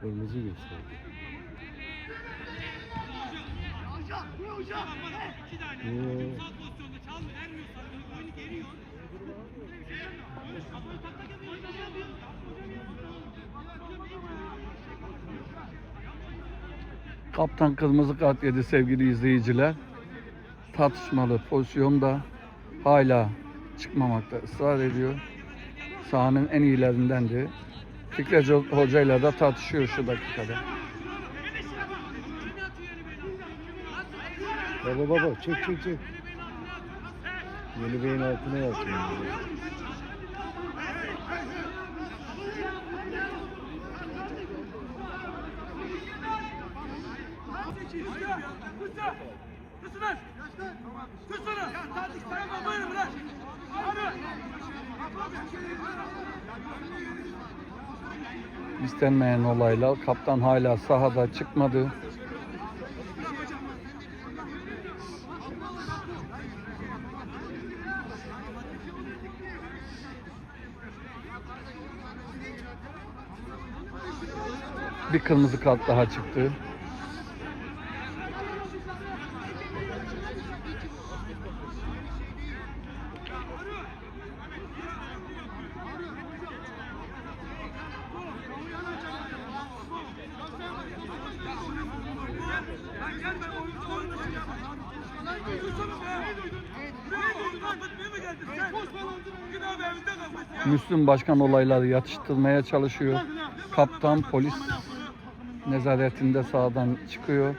Kırmızı gösterdi. Oo. Kaptan kırmızı kart yedi sevgili izleyiciler. Tartışmalı pozisyonda hala çıkmamakta ısrar ediyor. Sahanın en iyilerindendi. Fikret Hoca ile de tartışıyor şu dakikada. Baba baba çek çek çek. Yeni beyin altına yatıyor. İstenmeyen olaylar. Kaptan hala sahada çıkmadı. Bir kırmızı kart daha çıktı. Müslüm Başkan olayları yatıştırmaya çalışıyor. Kaptan polis nezaretinde sağdan çıkıyor.